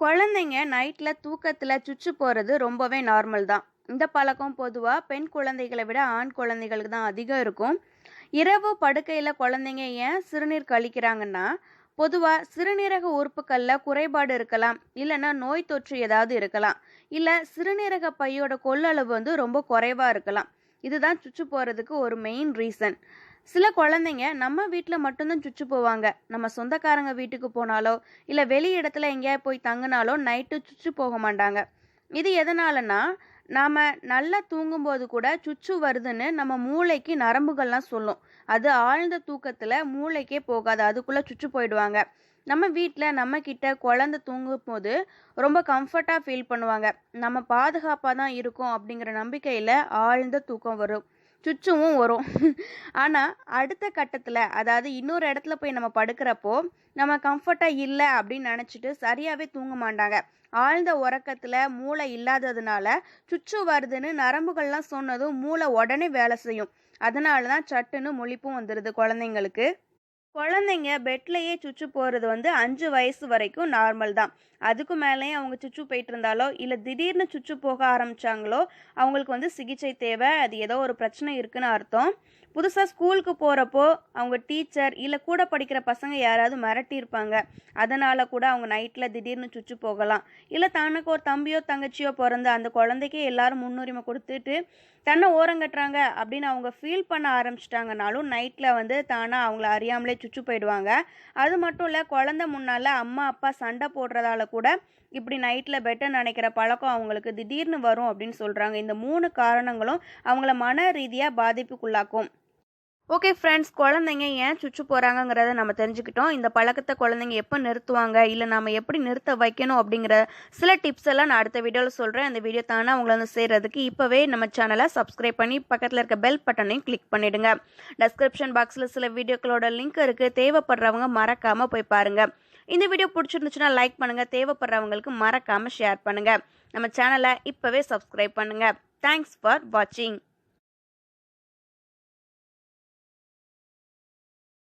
குழந்தைங்க நைட்டில் தூக்கத்தில் சுச்சு போகிறது ரொம்பவே நார்மல் தான். இந்த பழக்கம் பொதுவாக பெண் குழந்தைகளை விட ஆண் குழந்தைகளுக்கு தான் அதிகம் இருக்கும். இரவு படுக்கையில் குழந்தைங்க ஏன் சிறுநீர் கழிக்கிறாங்கன்னா பொதுவாக சிறுநீரக உறுப்புகளில் குறைபாடு இருக்கலாம் இல்லைன்னா நோய் தொற்று ஏதாவது இருக்கலாம் இல்லை சிறுநீரக பையோட கொள்ளளவு வந்து ரொம்ப குறைவாக இருக்கலாம். இதுதான் சுச்சு போகிறதுக்கு ஒரு மெயின் ரீசன் சில குழந்தைங்க நம்ம வீட்டில் மட்டும்தான் சுச்சு போவாங்க. நம்ம சொந்தக்காரங்க வீட்டுக்கு போனாலோ இல்லை வெளி இடத்துல எங்கேயா போய் தங்கினாலோ நைட்டு சுச்சு போக மாட்டாங்க. இது எதனாலனா நாம் நல்லா தூங்கும்போது கூட சுச்சு வருதுன்னு நம்ம மூளைக்கு நரம்புகள்லாம் சொல்லும். அது ஆழ்ந்த தூக்கத்தில் மூளைக்கே போகாது. அதுக்குள்ளே சுச்சு போயிடுவாங்க. நம்ம வீட்டில் நம்ம கிட்ட குழந்தை தூங்கும் போது ரொம்ப கம்ஃபர்ட்டாக ஃபீல் பண்ணுவாங்க. நம்ம பாதுகாப்பாக தான் இருக்கோம் அப்படிங்கிற நம்பிக்கையில் ஆழ்ந்த தூக்கம் வரும். சுச்சுவும் வரும். ஆனால் அடுத்த கட்டத்தில் அதாவது இன்னொரு இடத்துல போய் நம்ம படுக்கிறப்போ நம்ம கம்ஃபர்ட்டாக இல்லை அப்படின்னு நினச்சிட்டு சரியாகவே தூங்க மாட்டாங்க. ஆழ்ந்த உறக்கத்தில் மூளை இல்லாததுனால சுச்சு வருதுன்னு நரம்புகள்லாம் சொன்னதும் மூளை உடனே வேலை செய்யும். அதனால தான் சட்டுன்னு முழிப்பும் வந்துடுது குழந்தைங்களுக்கு. குழந்தைங்க பெட்லேயே சுச்சு போகிறது வந்து அஞ்சு வயசு வரைக்கும் நார்மல் தான். அதுக்கு மேலேயும் அவங்க சுச்சு போயிட்டு இருந்தாலோ இல்லை திடீர்னு சுச்சு போக ஆரம்பித்தாங்களோ அவங்களுக்கு வந்து சிகிச்சை தேவை அது ஏதோ ஒரு பிரச்சனை இருக்குன்னு அர்த்தம். புதுசாக ஸ்கூலுக்கு போகிறப்போ அவங்க டீச்சர் இல்லை கூட படிக்கிற பசங்க யாராவது மிரட்டியிருப்பாங்க. அதனால் கூட அவங்க நைட்டில் திடீர்னு சுச்சு போகலாம். இல்லை தனக்கு ஒரு தம்பியோ தங்கச்சியோ பிறந்து அந்த குழந்தைக்கே எல்லாரும் முன்னுரிமை கொடுத்துட்டு தன்னை ஓரங்கட்டுறாங்க அப்படின்னு அவங்க ஃபீல் பண்ண ஆரம்பிச்சிட்டாங்கனாலும் நைட்டில் வந்து தானாக அவங்கள அறியாமலே சுச்சு போயிடுவாங்க. அது மட்டும் இல்லை குழந்த முன்னால் அம்மா அப்பா சண்டை போடுறதால கூட இப்படி நைட்டில் பெட்டர் நினைக்கிற பழக்கம் அவங்களுக்கு திடீர்னு வரும் அப்படின்னு சொல்கிறாங்க இந்த மூணு காரணங்களும் அவங்கள மன ரீதியாக பாதிப்புக்குள்ளாக்கும். ஓகே ஃப்ரெண்ட்ஸ் குழந்தைங்க ஏன் சுச்சு போகிறாங்கங்கிறத நம்ம தெரிஞ்சுக்கிட்டோம். இந்த பழக்கத்தை குழந்தைங்க எப்போ நிறுத்துவாங்க? இல்லை நம்ம எப்படி நிறுத்த வைக்கணும் அப்படிங்கிற சில டிப்ஸ் எல்லாம் நான் அடுத்த வீடியோவில் சொல்கிறேன் அந்த வீடியோ தானே அவங்கள வந்து செய்கிறதுக்கு இப்போவே நம்ம சேனலை சப்ஸ்கிரைப் பண்ணி பக்கத்தில் இருக்க பெல் பட்டனையும் கிளிக் பண்ணிவிடுங்க டெஸ்கிரிப்ஷன் பாக்ஸில் சில வீடியோக்களோட லிங்க் இருக்குது தேவைப்படுறவங்க மறக்காமல் போய் பாருங்கள் இந்த வீடியோ பிடிச்சிருந்துச்சுன்னா லைக் பண்ணுங்கள் தேவைப்படுறவங்களுக்கு மறக்காமல் ஷேர் பண்ணுங்கள் நம்ம சேனலை இப்போவே சப்ஸ்கிரைப் பண்ணுங்கள் தேங்க்ஸ் ஃபார் வாட்சிங்